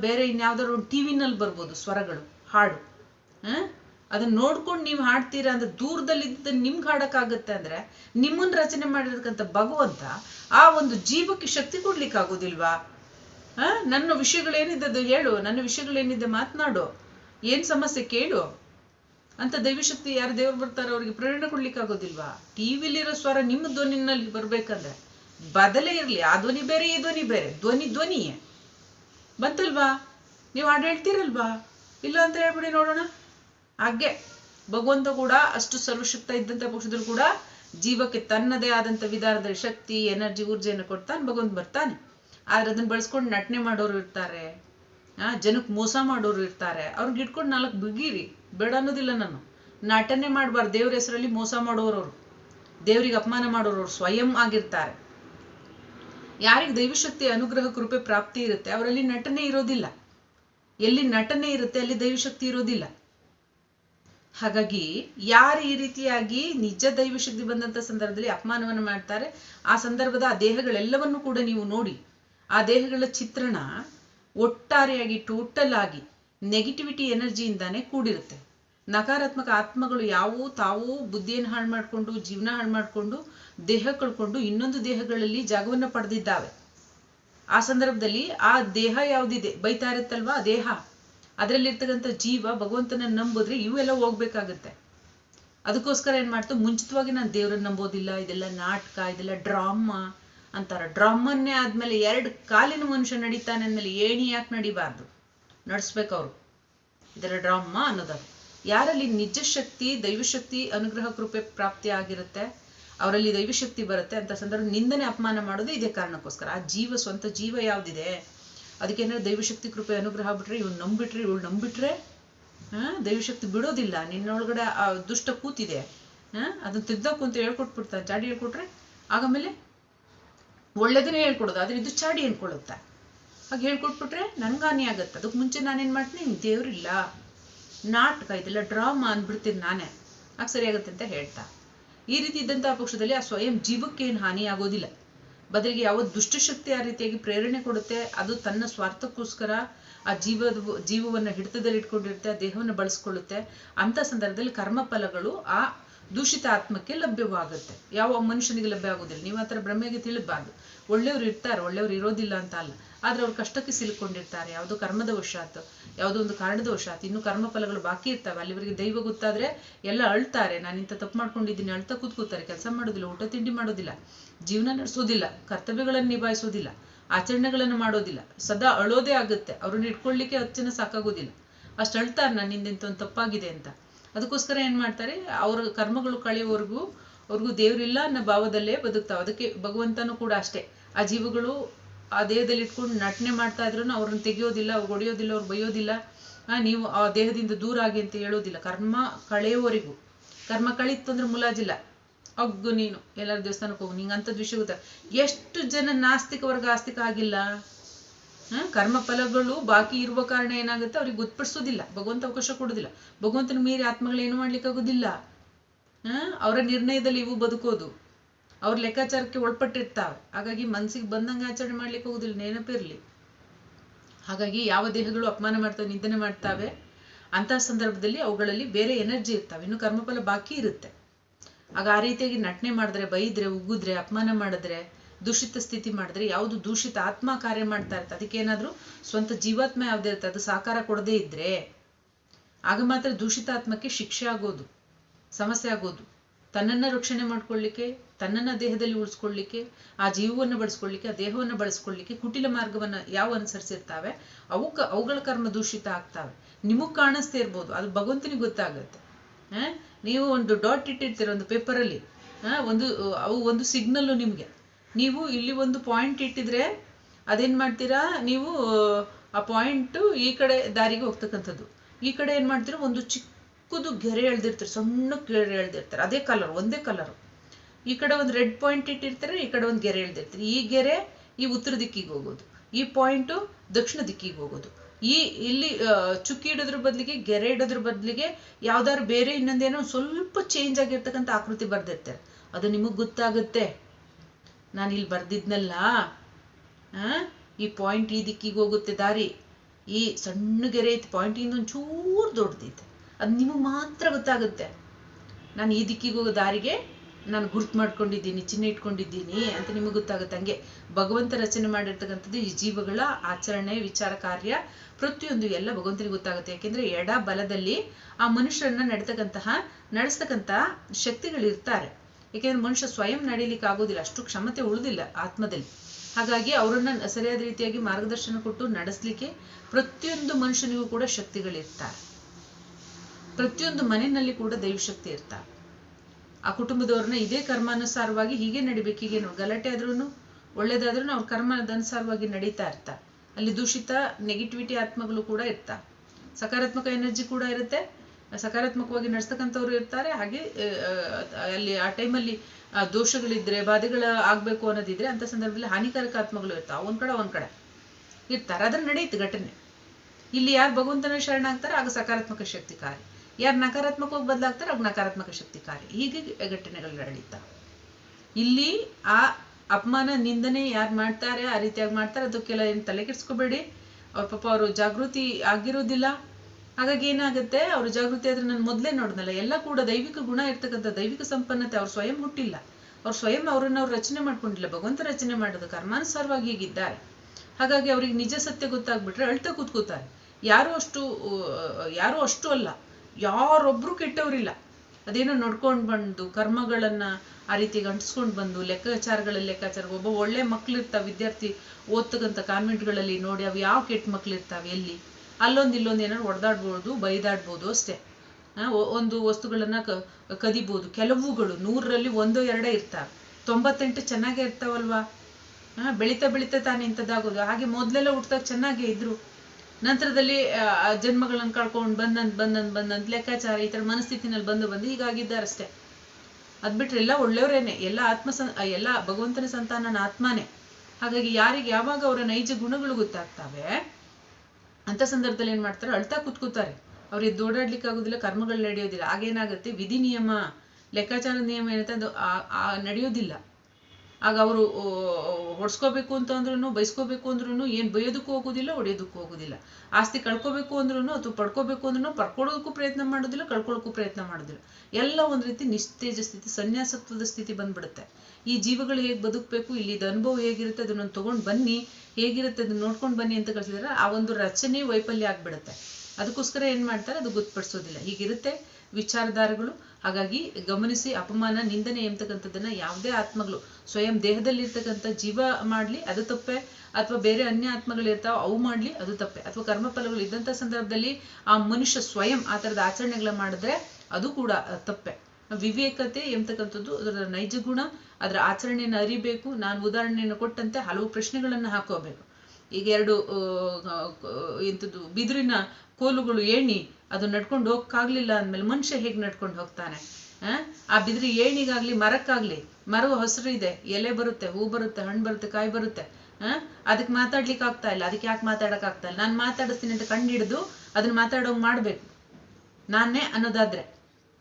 ಬೇರೆ ಇನ್ಯಾವ್ದಾದ್ರು ಒಂದು ಟಿ ವಿನಲ್ಲಿ ಬರ್ಬೋದು ಸ್ವರಗಳು, ಹಾಡು? ಅದನ್ನ ನೋಡ್ಕೊಂಡು ನೀವು ಹಾಡ್ತೀರಾ ಅಂದ್ರೆ ದೂರದಲ್ಲಿದ್ದ ನಿಮ್ಗೆ ಹಾಡಕ್ಕಾಗತ್ತೆ ಅಂದ್ರೆ ನಿಮ್ಮನ್ನ ರಚನೆ ಮಾಡಿರ್ತಕ್ಕಂಥ ಭಗವಂತ ಆ ಒಂದು ಜೀವಕ್ಕೆ ಶಕ್ತಿ ಕೊಡ್ಲಿಕ್ಕೆ ಆಗೋದಿಲ್ವಾ ಹಾ, ನನ್ನ ವಿಷಯಗಳೇನಿದ್ದದು ಹೇಳು, ನನ್ನ ವಿಷಯಗಳೇನಿದೆ ಮಾತನಾಡು. ಏನ್ ಸಮಸ್ಯೆ ಕೇಳು. ಅಂತ ದೈವಶಕ್ತಿ ಯಾರು ದೇವ್ರು ಬರ್ತಾರೆ ಅವ್ರಿಗೆ ಪ್ರೇರಣೆ ಕೊಡ್ಲಿಕ್ಕೆ ಆಗೋದಿಲ್ವಾ? ಟಿವಿಲಿರೋ ಸ್ವರ ನಿಮ್ಮ ಧ್ವನಿನಲ್ಲಿ ಬರ್ಬೇಕಂದ್ರೆ ಬದಲೇ ಇರ್ಲಿ, ಆ ಧ್ವನಿ ಬೇರೆ, ಈ ಧ್ವನಿ ಬೇರೆ, ಧ್ವನಿ ಧ್ವನಿಯೇ. ಬಂತಲ್ವಾ? ನೀವು ಹಾಡು ಹೇಳ್ತೀರಲ್ವಾ ಇಲ್ಲ ಅಂತ ಹೇಳ್ಬಿಡಿ ನೋಡೋಣ. ಹಾಗೆ ಭಗವಂತ ಕೂಡ ಅಷ್ಟು ಸರ್ವಶಕ್ತ ಇದ್ದಂತ ಪಕ್ಷದಲ್ಲಿ ಕೂಡ ಜೀವಕ್ಕೆ ತನ್ನದೇ ಆದಂತ ವಿಧಾನದ ಶಕ್ತಿ, ಎನರ್ಜಿ, ಊರ್ಜೆಯನ್ನು ಕೊಡ್ತಾನೆ, ಭಗವಂತ ಬರ್ತಾನೆ. ಆದ್ರೆ ಅದನ್ನ ಬಳಸ್ಕೊಂಡು ನಟನೆ ಮಾಡೋರು ಇರ್ತಾರೆ. ಆ, ಜನಕ್ಕೆ ಮೋಸ ಮಾಡೋರು ಇರ್ತಾರೆ. ಅವ್ರಿಗೆ ಇಟ್ಕೊಂಡು ನಾಲ್ಕು ಬಿಗಿರಿ. ಬೇಡ ಅನ್ನೋದಿಲ್ಲ ನಾನು. ನಟನೆ ಮಾಡಬಾರ್ದು. ದೇವ್ರ ಹೆಸರಲ್ಲಿ ಮೋಸ ಮಾಡೋರವ್ರು ದೇವರಿಗೆ ಅಪಮಾನ ಮಾಡೋರು ಸ್ವಯಂ ಆಗಿರ್ತಾರೆ. ಯಾರಿಗೆ ದೈವಶಕ್ತಿ ಅನುಗ್ರಹ, ಕೃಪೆ, ಪ್ರಾಪ್ತಿ ಇರುತ್ತೆ, ಅವರಲ್ಲಿ ನಟನೆ ಇರೋದಿಲ್ಲ. ಎಲ್ಲಿ ನಟನೆ ಇರುತ್ತೆ, ಅಲ್ಲಿ ದೈವಶಕ್ತಿ ಇರೋದಿಲ್ಲ. ಹಾಗಾಗಿ ಯಾರು ಈ ರೀತಿಯಾಗಿ ನಿಜ ದೈವಶಕ್ತಿ ಬಂದಂತ ಸಂದರ್ಭದಲ್ಲಿ ಅಪಮಾನವನ್ನು ಮಾಡ್ತಾರೆ, ಆ ಸಂದರ್ಭದ ಆ ದೇಹಗಳೆಲ್ಲವನ್ನು ಕೂಡ ನೀವು ನೋಡಿ. ಆ ದೇಹಗಳ ಚಿತ್ರಣ ಒಟ್ಟಾರೆಯಾಗಿ ಟೋಟಲ್ ಆಗಿ ನೆಗೆಟಿವಿಟಿ ಎನರ್ಜಿಯಿಂದಾನೇ ಕೂಡಿರುತ್ತೆ. ನಕಾರಾತ್ಮಕ ಆತ್ಮಗಳು ಯಾವುವು ತಾವು ಬುದ್ಧಿಯನ್ನು ಹಾಳು ಮಾಡಿಕೊಂಡು, ಜೀವನ ಹಾಳು ಮಾಡಿಕೊಂಡು, ದೇಹ ಕಳ್ಕೊಂಡು ಇನ್ನೊಂದು ದೇಹಗಳಲ್ಲಿ ಜಾಗವನ್ನು ಪಡೆದಿದ್ದಾವೆ. ಆ ಸಂದರ್ಭದಲ್ಲಿ ಆ ದೇಹ ಯಾವುದಿದೆ? ಬೈತಾ ಇರುತ್ತಲ್ವಾ ದೇಹ. ಅದರಲ್ಲಿರ್ತಕ್ಕಂಥ ಜೀವ ಭಗವಂತನ ನಂಬಿದ್ರೆ ಇವೆಲ್ಲ ಹೋಗ್ಬೇಕಾಗತ್ತೆ. ಅದಕ್ಕೋಸ್ಕರ ಏನ್ ಮಾಡ್ತು? ಮುಂಚಿತವಾಗಿ ನಾನು ದೇವ್ರನ್ನ ನಂಬೋದಿಲ್ಲ, ಇದೆಲ್ಲ ನಾಟಕ, ಇದೆಲ್ಲ ಡ್ರಾಮಾ ಅಂತಾರ. ಡ್ರಾಮನ್ನೇ ಆದ್ಮೇಲೆ ಎರಡು ಕಾಲಿನ ಮನುಷ್ಯ ನಡೀತಾನೆ ಅಂದ್ಮೇಲೆ ಏಣಿ ಯಾಕೆ ನಡಿಬಾರ್ದು? ನಡ್ಸ್ಬೇಕು ಅವ್ರು ಇದರ ಡ್ರಾಮಾ ಅನ್ನೋದದು ಯಾರಲ್ಲಿ ನಿಜ ಶಕ್ತಿ ದೈವಶಕ್ತಿ ಅನುಗ್ರಹ, ಕೃಪೆ ಪ್ರಾಪ್ತಿ ಆಗಿರುತ್ತೆ, ಅವರಲ್ಲಿ ದೈವಶಕ್ತಿ ಬರುತ್ತೆ ಅಂತ ಸಂದರ್ಭ ನಿಂದನೆ ಅಪಮಾನ ಮಾಡೋದು ಇದೇ ಕಾರಣಕ್ಕೋಸ್ಕರ. ಆ ಜೀವ, ಸ್ವಂತ ಜೀವ ಯಾವ್ದಿದೆ? ಅದಕ್ಕೇನಾದ್ರೆ ದೈವಶಕ್ತಿ ಕೃಪೆ, ಅನುಗ್ರಹ ಬಿಟ್ರೆ ಇವ್ನು ನಂಬಿಟ್ರೆ, ಇವಳು ನಂಬಿಟ್ರೆ, ಹಾ ದೈವಶಕ್ತಿ ಬಿಡೋದಿಲ್ಲ. ನಿನ್ನೊಳಗಡೆ ಆ ದುಷ್ಟ ಕೂತಿದೆ, ಹಾ, ಅದನ್ನ ತಿದ್ದೋಕು ಅಂತ ಹೇಳ್ಕೊಟ್ಬಿಡ್ತಾನೆ. ಚಾಡಿ ಹೇಳ್ಕೊಟ್ರೆ ಆಗಮೇಲೆ ಒಳ್ಳೇದನ್ನೇ ಹೇಳ್ಕೊಡೋದು. ಆದ್ರೆ ಇದು ಚಾಡಿ ಹೇಳ್ಕೊಳುತ್ತೆ ಹಾಗೆ ಹೇಳ್ಕೊಟ್ಬಿಟ್ರೆ ನನ್ಗಾನಿ ಆಗತ್ತೆ. ಅದಕ್ಕೆ ಮುಂಚೆ ನಾನೇನ್ ಮಾಡ್ತೀನಿ? ಹಿಂಗ್ ದೇವ್ರಿಲ್ಲ. ನಾಟಕ ಇದೆಲ್ಲ ಡ್ರಾಮಾ ಅಂದ್ಬಿಡ್ತೀನಿ ನಾನೇ. ಆಗ ಸರಿಯಾಗತ್ತೆ ಅಂತ ಹೇಳ್ತಾ. ಈ ರೀತಿ ಇದ್ದಂತ ಪಕ್ಷದಲ್ಲಿ ಆ ಸ್ವಯಂ ಜೀವಕ್ಕೆ ಏನು ಹಾನಿ ಆಗೋದಿಲ್ಲ. ಬದಲಿಗೆ ಯಾವ ದುಷ್ಟಶಕ್ತಿ ಆ ರೀತಿಯಾಗಿ ಪ್ರೇರಣೆ ಕೊಡುತ್ತೆ, ಅದು ತನ್ನ ಸ್ವಾರ್ಥಕ್ಕೋಸ್ಕರ ಆ ಜೀವದ, ಜೀವವನ್ನ ಹಿಡಿತದಲ್ಲಿ ಇಟ್ಕೊಂಡಿರುತ್ತೆ, ಆ ದೇಹವನ್ನು ಬಳಸ್ಕೊಳ್ಳುತ್ತೆ. ಅಂತ ಸಂದರ್ಭದಲ್ಲಿ ಕರ್ಮ ಫಲಗಳು ಆ ದೂಷಿತ ಆತ್ಮಕ್ಕೆ ಲಭ್ಯವಾಗುತ್ತೆ. ಯಾವ ಮನುಷ್ಯನಿಗೆ ಲಭ್ಯ ಆಗೋದಿಲ್ಲ ನೀವು ಆ ಥರ ಭ್ರಮೆಗೆ ತಿಳಿಬಾರ್ದು ಒಳ್ಳೆಯವ್ರು ಇರ್ತಾರೆ, ಒಳ್ಳೆಯವ್ರು ಇರೋದಿಲ್ಲ ಅಂತ ಅಲ್ಲ. ಆದ್ರೆ ಅವ್ರು ಕಷ್ಟಕ್ಕೆ ಸಿಲುಕೊಂಡಿರ್ತಾರೆ. ಯಾವುದೋ ಕರ್ಮದ ವಶಾತ್ ಯಾವುದೋ ಒಂದು ಕಾರಣದ ವಶಾತ್ ಇನ್ನು ಕರ್ಮ ಫಲಗಳು ಬಾಕಿ ಇರ್ತವೆ. ಅಲ್ಲಿವರೆಗೆ ದೈವ ಗೊತ್ತಾದ್ರೆ ಎಲ್ಲ ಅಳ್ತಾರೆ. ನಾನು ಇಂಥ ತಪ್ಪು ಮಾಡ್ಕೊಂಡಿದ್ದೀನಿ. ಅಳ್ತಾ ಕೂತ್ಕೋತಾರೆ. ಕೆಲಸ ಮಾಡೋದಿಲ್ಲ. ಊಟ, ತಿಂಡಿ ಮಾಡೋದಿಲ್ಲ. ಜೀವನ ನಡೆಸೋದಿಲ್ಲ. ಕರ್ತವ್ಯಗಳನ್ನು ನಿಭಾಯಿಸೋದಿಲ್ಲ. ಆಚರಣೆಗಳನ್ನು ಮಾಡೋದಿಲ್ಲ. ಸದಾ ಅಳೋದೇ ಆಗುತ್ತೆ. ಅವ್ರನ್ನ ಇಟ್ಕೊಳ್ಳಿಕ್ಕೆ ಹತ್ತು ಜನ ಸಾಕಾಗೋದಿಲ್ಲ. ಅಷ್ಟು ಅಳ್ತಾರೆ. ನನ್ನಿಂದ ಇಂಥ ಒಂದು ತಪ್ಪಾಗಿದೆ ಅಂತ. ಅದಕ್ಕೋಸ್ಕರ ಏನ್ ಮಾಡ್ತಾರೆ? ಅವ್ರ ಕರ್ಮಗಳು ಕಳೆಯೋವರೆಗೂ, ಅವ್ರಿಗೂ ದೇವ್ರಿಲ್ಲ ಅನ್ನೋ ಭಾವದಲ್ಲೇ ಬದುಕ್ತಾವೆ. ಅದಕ್ಕೆ ಭಗವಂತನೂ ಕೂಡ ಅಷ್ಟೇ. ಆ ಜೀವಗಳು ಆ ದೇಹದಲ್ಲಿ ಇಟ್ಕೊಂಡು ನಟನೆ ಮಾಡ್ತಾ ಇದ್ರು ಅವ್ರನ್ನ ತೆಗೆಯೋದಿಲ್ಲ, ಅವ್ರು ಹೊಡೆಯೋದಿಲ್ಲ, ಅವ್ರು ಬೈಯೋದಿಲ್ಲ. ನೀವು ಆ ದೇಹದಿಂದ ದೂರ ಆಗಿ ಅಂತ ಹೇಳೋದಿಲ್ಲ. ಕರ್ಮ ಕಳೆಯೋವರೆಗೂ. ಕರ್ಮ ಕಳೀತು ಅಂದ್ರೆ ಮುಲಾಜಿಲ್ಲ. ಅಗ್ಗು ನೀನು. ಎಲ್ಲರ ದೇವಸ್ಥಾನಕ್ಕೆ ಹೋಗು. ನಿಂಗೆ ಅಂಥದ್ದು ವಿಷಯ ಗೊತ್ತ? ಎಷ್ಟು ಜನ ನಾಸ್ತಿಕ ವರ್ಗ ಆಸ್ತಿಕ ಆಗಿಲ್ಲ? ಕರ್ಮ ಫಲಗಳು ಬಾಕಿ ಇರುವ ಕಾರಣ ಏನಾಗುತ್ತೆ? ಅವ್ರಿಗೆ ಗೊತ್ತಪಡಿಸೋದಿಲ್ಲ ಭಗವಂತ ಅವಕಾಶ ಕೊಡೋದಿಲ್ಲ. ಭಗವಂತನ ಮೀರಿ ಆತ್ಮಗಳು ಏನು ಮಾಡ್ಲಿಕ್ಕೆ ಆಗೋದಿಲ್ಲ ಹ ಅವರ ನಿರ್ಣಯದಲ್ಲಿ ಇವು ಬದುಕೋದು. ಅವ್ರ ಲೆಕ್ಕಾಚಾರಕ್ಕೆ ಒಳಪಟ್ಟಿರ್ತಾವೆ ಹಾಗಾಗಿ ಮನ್ಸಿಗೆ ಬಂದಂಗೆ ಆಚರಣೆ ಮಾಡ್ಲಿಕ್ಕೆ ಹೋಗುದಿಲ್ಲ ನೆನಪಿರ್ಲಿ ಹಾಗಾಗಿ ಯಾವ ದೇಹಗಳು ಅಪಮಾನ ಮಾಡ್ತವೆ, ನಿಂದನೆ ಮಾಡ್ತಾವೆ ಅಂತ ಸಂದರ್ಭದಲ್ಲಿ ಅವುಗಳಲ್ಲಿ ಬೇರೆ ಎನರ್ಜಿ ಇರ್ತಾವೆ. ಇನ್ನು ಕರ್ಮಫಲ ಬಾಕಿ ಇರುತ್ತೆ. ಆಗ ಆ ರೀತಿಯಾಗಿ ನಟನೆ ಮಾಡಿದ್ರೆ, ಬೈದ್ರೆ, ಉಗ್ಗಿದ್ರೆ, ಅಪಮಾನ ಮಾಡಿದ್ರೆ, ದೂಷಿತ ಸ್ಥಿತಿ ಮಾಡಿದ್ರೆ, ಯಾವುದು ದೂಷಿತ ಆತ್ಮ ಕಾರ್ಯ ಮಾಡ್ತಾ ಇರುತ್ತೆ. ಅದಕ್ಕೇನಾದ್ರೂ ಸ್ವಂತ ಜೀವಾತ್ಮ ಯಾವ್ದು ಇರುತ್ತೆ, ಅದು ಸಾಕಾರ ಕೊಡದೇ ಇದ್ರೆ, ಆಗ ಮಾತ್ರ ದೂಷಿತ ಆತ್ಮಕ್ಕೆ ಶಿಕ್ಷೆ ಆಗೋದು, ಸಮಸ್ಯೆ ಆಗೋದು. ತನ್ನನ್ನ ರಕ್ಷಣೆ ಮಾಡ್ಕೊಳ್ಳಿಕ್ಕೆ, ತನ್ನನ್ನ ದೇಹದಲ್ಲಿ ಉಳಿಸ್ಕೊಳ್ಳಿಕ್ಕೆ, ಆ ಜೀವವನ್ನು ಬಳಸ್ಕೊಳ್ಳಿಕ್ಕೆ, ಆ ದೇಹವನ್ನು ಬಳಸ್ಕೊಳ್ಳಿಕ್ಕೆ ಕುಟಿಲ ಮಾರ್ಗವನ್ನ ಯಾವ ಅನುಸರಿಸಿರ್ತಾವೆ? ಅವಕ್ಕೆ ಅವುಗಳ ಕರ್ಮ ದೂಷಿತ ಆಗ್ತಾವೆ. ನಿಮಗ್ ಕಾಣಿಸ್ತಾ ಇರ್ಬೋದು. ಅದು ಭಗವಂತನಿಗೆ ಗೊತ್ತಾಗುತ್ತೆ. ಆ ನೀವು ಒಂದು ಡಾಟ್ ಇಟ್ಟಿರ್ತೀರ ಒಂದು ಪೇಪರಲ್ಲಿ. ಆ ಒಂದು, ಅವು ಒಂದು ಸಿಗ್ನಲ್ಲು ನಿಮ್ಗೆ. ನೀವು ಇಲ್ಲಿ ಒಂದು ಪಾಯಿಂಟ್ ಇಟ್ಟಿದ್ರೆ ಅದೇನ್ ಮಾಡ್ತೀರಾ? ನೀವು, ಆ ಪಾಯಿಂಟ್ ಈ ಕಡೆ ದಾರಿಗೆ ಹೋಗ್ತಕ್ಕಂಥದ್ದು. ಈ ಕಡೆ ಏನ್ ಮಾಡ್ತೀರಾ? ಒಂದು ಚಿಕ್ಕದು ಗೆರೆ ಎಳ್ದಿರ್ತಾರೆ ಸಣ್ಣ ಗೆರೆ ಎಳ್ದಿರ್ತಾರೆ, ಅದೇ ಕಲರ್ ಒಂದೇ ಕಲರ್ ಈ ಕಡೆ ಒಂದು ರೆಡ್ ಪಾಯಿಂಟ್ ಇಟ್ಟಿರ್ತಾರೆ, ಈ ಕಡೆ ಒಂದು ಗೆರೆ ಎಳ್ದಿರ್ತಾರೆ. ಈ ಗೆರೆ ಈ ಉತ್ತರ ದಿಕ್ಕಿಗೆ ಹೋಗೋದು, ಈ ಪಾಯಿಂಟು ದಕ್ಷಿಣ ದಿಕ್ಕಿಗೆ ಹೋಗೋದು. ಈ ಇಲ್ಲಿ ಚುಕ್ಕಿ ಇಡೋದ್ರ ಬದಲಿಗೆ, ಗೆರೆ ಇಡೋದ್ರ ಬದಲಿಗೆ ಯಾವ್ದಾದ್ರು ಬೇರೆ ಇನ್ನೊಂದೇನೋ ಸ್ವಲ್ಪ ಚೇಂಜ್ ಆಗಿರ್ತಕ್ಕಂಥ ಆಕೃತಿ ಬರ್ದಿರ್ತಾರೆ. ಅದು ನಿಮಗ್ ಗೊತ್ತಾಗುತ್ತೆ. ನಾನು ಇಲ್ಲಿ ಬರ್ದಿದ್ನಲ್ಲ ಈ ಪಾಯಿಂಟ್ ಈ ದಿಕ್ಕಿಗೆ ಹೋಗುತ್ತೆ ದಾರಿ. ಈ ಸಣ್ಣ ಗೆರೆ ಐತಿ ಪಾಯಿಂಟ್ ಇನ್ನೊಂದು ಒಂಚೂರು ದೊಡ್ಡದೈತೆ. ಅದು ನಿಮಗೆ ಮಾತ್ರ ಗೊತ್ತಾಗುತ್ತೆ. ನಾನು ಈ ದಿಕ್ಕಿಗೆ ಹೋಗೋ ದಾರಿಗೆ ನಾನು ಗುರ್ತು ಮಾಡ್ಕೊಂಡಿದ್ದೀನಿ ಚಿಹ್ನೆ ಇಟ್ಕೊಂಡಿದ್ದೀನಿ ಅಂತ ನಿಮಗೆ ಗೊತ್ತಾಗುತ್ತೆ. ಹಂಗೆ ಭಗವಂತ ರಚನೆ ಮಾಡಿರ್ತಕ್ಕಂಥದ್ದು ಈ ಜೀವಗಳ ಆಚರಣೆ, ವಿಚಾರ, ಕಾರ್ಯ ಪ್ರತಿಯೊಂದು ಎಲ್ಲ ಭಗವಂತನಿಗೆ ಗೊತ್ತಾಗುತ್ತೆ. ಯಾಕೆಂದ್ರೆ ಎಡ ಬಲದಲ್ಲಿ ಆ ಮನುಷ್ಯರನ್ನ ನಡೆತಕ್ಕಂತಹ ನಡೆಸ್ತಕ್ಕಂತಹ ಶಕ್ತಿಗಳಿರ್ತಾರೆ. ಯಾಕೆಂದ್ರೆ ಮನುಷ್ಯ ಸ್ವಯಂ ನಡೀಲಿಕ್ಕೆ ಆಗೋದಿಲ್ಲ, ಅಷ್ಟು ಕ್ಷಮತೆ ಉಳಿದಿಲ್ಲ ಆತ್ಮದಲ್ಲಿ. ಹಾಗಾಗಿ ಅವರನ್ನ ಸರಿಯಾದ ರೀತಿಯಾಗಿ ಮಾರ್ಗದರ್ಶನ ಕೊಟ್ಟು ನಡೆಸಲಿಕ್ಕೆ ಪ್ರತಿಯೊಂದು ಮನುಷ್ಯನಿಗೂ ಕೂಡ ಶಕ್ತಿಗಳಿರ್ತಾರೆ. ಪ್ರತಿಯೊಂದು ಮನೆಯಲ್ಲಿ ಕೂಡ ದೈವಶಕ್ತಿ ಇರ್ತಾರೆ ಆ ಕುಟುಂಬದವ್ರನ್ನ ಇದೇ ಕರ್ಮಾನುಸಾರವಾಗಿ ಹೀಗೆ ನಡಿಬೇಕು, ಹೀಗೆ ಗಲಾಟೆ ಆದ್ರೂ ಒಳ್ಳೇದಾದ್ರೂ ಅವ್ರ ಕರ್ಮದನುಸಾರವಾಗಿ ನಡೀತಾ ಇರ್ತಾರೆ ಅಲ್ಲಿ ದೂಷಿತ ನೆಗೆಟಿವಿಟಿ ಆತ್ಮಗಳು ಕೂಡ ಇರ್ತಾ. ಸಕಾರಾತ್ಮಕ ಎನರ್ಜಿ ಕೂಡ ಇರುತ್ತೆ. ಸಕಾರಾತ್ಮಕವಾಗಿ ನಡೆಸ್ತಕ್ಕಂಥವ್ರು ಇರ್ತಾರೆ. ಹಾಗೆ ಅಲ್ಲಿ ಆ ಟೈಮಲ್ಲಿ ದೋಷಗಳಿದ್ರೆ, ಬಾಧೆಗಳ ಆಗ್ಬೇಕು ಅನ್ನೋದಿದ್ರೆ ಅಂತ ಸಂದರ್ಭದಲ್ಲಿ ಹಾನಿಕಾರಕ ಆತ್ಮಗಳು ಇರ್ತಾವೆ. ಒಂದ್ ಕಡೆ ಒಂದ್ ಕಡೆ ಇರ್ತಾರೆ. ಅದ್ರ ನಡೆಯುತ್ತೆ ಘಟನೆ. ಇಲ್ಲಿ ಯಾರು ಭಗವಂತನ ಶರಣ ಆಗ್ತಾರೆ ಆಗ ಸಕಾರಾತ್ಮಕ ಶಕ್ತಿ ಕಾರ್ಯ. ಯಾರು ನಕಾರಾತ್ಮಕವಾಗಿ ಬದಲಾಗ್ತಾರೆ ಅವ್ರಿಗೆ ನಕಾರಾತ್ಮಕ ಶಕ್ತಿ ಕಾರ್ಯ ಹೀಗೆ ಘಟನೆಗಳು ನಡೀತಾ. ಇಲ್ಲಿ ಆ ಅಪಮಾನ, ನಿಂದನೆ ಯಾರು ಮಾಡ್ತಾರೆ, ಆ ರೀತಿಯಾಗಿ ಮಾಡ್ತಾರೆ ಅದಕ್ಕೆಲ್ಲ ಏನು ತಲೆ ಕೆಡಿಸ್ಕೋಬೇಡಿ ಅವ್ರ ಪಾಪ ಅವರು ಜಾಗೃತಿ ಆಗಿರೋದಿಲ್ಲ. ಹಾಗಾಗಿ ಏನಾಗುತ್ತೆ, ಅವರು ಜಾಗೃತಿ ಆದ್ರೆ ನಾನು ಮೊದಲೇ ನೋಡಿದ್ನಲ್ಲ ಎಲ್ಲ ಕೂಡ ದೈವಿಕ ಗುಣ ಇರ್ತಕ್ಕಂಥ ದೈವಿಕ ಸಂಪನ್ನತೆ ಅವ್ರು ಸ್ವಯಂ ಹುಟ್ಟಿಲ್ಲ. ಅವ್ರು ಸ್ವಯಂ ಅವರನ್ನು ಅವ್ರು ರಚನೆ ಮಾಡ್ಕೊಂಡಿಲ್ಲ. ಭಗವಂತ ರಚನೆ ಮಾಡೋದು ಕರ್ಮಾನುಸಾರವಾಗಿ ಹೀಗಿದ್ದಾರೆ. ಹಾಗಾಗಿ ಅವ್ರಿಗೆ ನಿಜ ಸತ್ಯ ಗೊತ್ತಾಗ್ಬಿಟ್ರೆ ಅಳ್ತಾ ಕೂತ್ಕೋತಾರೆ. ಯಾರು ಅಷ್ಟು ಯಾರು ಅಷ್ಟು ಅಲ್ಲ. ಯಾರೊಬ್ರು ಕೆಟ್ಟವರಿಲ್ಲ. ಅದೇನೋ ನೋಡ್ಕೊಂಡು ಬಂದು, ಕರ್ಮಗಳನ್ನ ಆ ರೀತಿ ಅಂಟಿಸ್ಕೊಂಡು ಬಂದು ಲೆಕ್ಕಾಚಾರಗಳ ಲೆಕ್ಕಾಚಾರ ಒಬ್ಬ ಒಳ್ಳೆ ಮಕ್ಳಿರ್ತಾವೆ, ವಿದ್ಯಾರ್ಥಿ ಓದ್ತಕ್ಕಂಥ ಕಾನ್ವೆಂಟ್ಗಳಲ್ಲಿ ನೋಡಿ ಅವು ಯಾವ ಕೆಟ್ಟ ಮಕ್ಳಿರ್ತಾವೆ, ಎಲ್ಲಿ? ಅಲ್ಲೊಂದು ಇಲ್ಲೊಂದು ಏನಾದ್ರು ಹೊಡೆದಾಡ್ಬೋದು ಬೈದಾಡ್ಬೋದು ಅಷ್ಟೇ. ಒಂದು ವಸ್ತುಗಳನ್ನ ಕದಿಬೋದು. ಕೆಲವುಗಳು ನೂರರಲ್ಲಿ ಒಂದು ಎರಡೇ ಇರ್ತಾವೆ. ತೊಂಬತ್ತೆಂಟು ಚೆನ್ನಾಗೇ ಇರ್ತಾವಲ್ವಾ? ಹಾ ಬೆಳಿತಾ ಬೆಳಿತಾ ತಾನೇ ಇಂಥದ್ದಾಗೋದು. ಹಾಗೆ ಮೊದ್ಲೆಲ್ಲ ಹುಟ್ಟಾಗ ಚೆನ್ನಾಗೇ ಇದ್ರು. ನಂತರದಲ್ಲಿ ಜನ್ಮಗಳನ್ನು ಕಳ್ಕೊಂಡು ಬಂದಂತ ಬಂದಂತ ಬಂದಂತ ಲೆಕ್ಕಾಚಾರ ಈ ತರ ಮನಸ್ಥಿತಿನಲ್ಲಿ ಬಂದು ಬಂದು ಹೀಗಾಗಿದ್ದಾರೆ ಅಷ್ಟೇ ಅದ್ ಬಿಟ್ರೆ ಎಲ್ಲ ಒಳ್ಳೆಯವರೇನೆ. ಎಲ್ಲ ಆತ್ಮ ಸಂ ಎಲ್ಲ ಭಗವಂತನ ಸಂತಾನನ ಆತ್ಮನೇ. ಹಾಗಾಗಿ ಯಾರಿಗೆ ಯಾವಾಗ ಅವರ ನೈಜ ಗುಣಗಳು ಗೊತ್ತಾಗ್ತವೆ, ಅಂತ ಸಂದರ್ಭದಲ್ಲಿ ಏನ್ ಮಾಡ್ತಾರೆ? ಅಳ್ತಾ ಕೂತ್ಕೋತಾರೆ. ಅವ್ರಿಗೆ ದೋಡಾಡ್ಲಿಕ್ಕೆ ಆಗೋದಿಲ್ಲ, ಕರ್ಮಗಳು ನಡೆಯೋದಿಲ್ಲ. ಆಗೇನಾಗುತ್ತೆ ವಿಧಿ ನಿಯಮ ಲೆಕ್ಕಾಚಾರದ ನಿಯಮ ಏನಂತ ಅದು ಆ, ನಡೆಯೋದಿಲ್ಲ. ಆಗ ಅವರು ಹೊಡ್ಸ್ಕೋಬೇಕು ಅಂತ ಅಂದ್ರೂ ಬೈಸ್ಕೋಬೇಕು ಅಂದ್ರೂ ಏನ್ ಬೈಯೋದಕ್ಕೂ ಹೋಗೋದಿಲ್ಲ, ಹೊಡೆಯೋದಕ್ಕೂ ಹೋಗೋದಿಲ್ಲ. ಆಸ್ತಿ ಕಳ್ಕೋಬೇಕು ಅಂದ್ರೂ ಅಥವಾ ಪಡ್ಕೋಬೇಕು ಅಂದ್ರೂ ಪಡ್ಕೊಳ್ಳೋದಕ್ಕೂ ಪ್ರಯತ್ನ ಮಾಡೋದಿಲ್ಲ ಕಳ್ಕೊಳ್ಳೋಕ್ಕೂ ಪ್ರಯತ್ನ ಮಾಡೋದಿಲ್ಲ. ಎಲ್ಲ ಒಂದ್ ರೀತಿ ನಿಸ್ತೇಜ ಸ್ಥಿತಿ, ಸನ್ಯಾಸತ್ವದ ಸ್ಥಿತಿ ಬಂದ್ಬಿಡುತ್ತೆ. ಈ ಜೀವಗಳು ಹೇಗೆ ಬದುಕಬೇಕು, ಇಲ್ಲಿ ಅನುಭವ ಹೇಗಿರುತ್ತೆ ಅದನ್ನ ತಗೊಂಡ್ ಬನ್ನಿ, ಹೇಗಿರುತ್ತೆ ಅದನ್ನ ನೋಡ್ಕೊಂಡು ಬನ್ನಿ ಅಂತ ಕಳ್ಸಿದ್ರೆ ಆ ಒಂದು ರಚನೆ ವೈಫಲ್ಯ ಆಗ್ಬಿಡುತ್ತೆ. ಅದಕ್ಕೋಸ್ಕರ ಏನ್ ಮಾಡ್ತಾರೆ, ಅದು ಗೊತ್ತುಪಡಿಸೋದಿಲ್ಲ ಹೀಗಿರುತ್ತೆ ವಿಚಾರಧಾರೆಗಳು. ಹಾಗಾಗಿ ಗಮನಿಸಿ ಅಪಮಾನ, ನಿಂದನೆ ಎಂಬತಕ್ಕಂಥದ್ದನ್ನ ಯಾವುದೇ ಆತ್ಮಗಳು, ಸ್ವಯಂ ದೇಹದಲ್ಲಿರ್ತಕ್ಕಂಥ ಜೀವ ಮಾಡ್ಲಿ ಅದು ತಪ್ಪೆ, ಅಥವಾ ಬೇರೆ ಅನ್ಯ ಆತ್ಮಗಳಿರ್ತಾವ ಅವು ಮಾಡ್ಲಿ ಅದು ತಪ್ಪೆ. ಅಥವಾ ಕರ್ಮಫಲಗಳು ಇದ್ದಂಥ ಸಂದರ್ಭದಲ್ಲಿ ಆ ಮನುಷ್ಯ ಸ್ವಯಂ ಆ ಥರದ ಆಚರಣೆಗಳ ಮಾಡಿದ್ರೆ ಅದು ಕೂಡ ತಪ್ಪೆ. ವಿವೇಕತೆ ಎಂಬತಕ್ಕಂಥದ್ದು ಅದರ ನೈಜ ಗುಣ, ಅದರ ಆಚರಣೆಯನ್ನು ಅರಿಬೇಕು. ನಾನು ಉದಾಹರಣೆಯನ್ನು ಕೊಟ್ಟಂತೆ ಹಲವು ಪ್ರಶ್ನೆಗಳನ್ನು ಹಾಕೋಬೇಕು. ಈಗ ಎರಡು ಎಂಥದ್ದು ಬಿದಿರಿನ ಕೋಲುಗಳು ಏಣಿ ಅದು ನಡ್ಕೊಂಡು ಹೋಗಕ್ಕಾಗ್ಲಿಲ್ಲ ಅಂದ್ಮೇಲೆ ಮನುಷ್ಯ ಹೇಗೆ ನಡ್ಕೊಂಡು ಹೋಗ್ತಾನೆ? ಆ? ಬಿದ್ರಿ ಏಣಿಗಾಗ್ಲಿ, ಮರಕ್ಕಾಗ್ಲಿ, ಮರವು ಹೊಸರು ಇದೆ. ಎಲೆ ಬರುತ್ತೆ, ಹೂ ಬರುತ್ತೆ, ಹಣ್ಣು ಬರುತ್ತೆ, ಕಾಯಿ ಬರುತ್ತೆ. ಅದಕ್ಕೆ ಮಾತಾಡ್ಲಿಕ್ಕೆ ಆಗ್ತಾ ಇಲ್ಲ. ಅದಕ್ಕೆ ಯಾಕೆ ಮಾತಾಡಕ್ ಆಗ್ತಾ ಇಲ್ಲ? ನಾನು ಮಾತಾಡಿಸ್ತೀನಿ ಅಂತ ಕಂಡು ಹಿಡಿದು ಅದನ್ನ ಮಾತಾಡೋಂಗ್ ಮಾಡ್ಬೇಕು. ನಾನೇ ಅನ್ನೋದಾದ್ರೆ.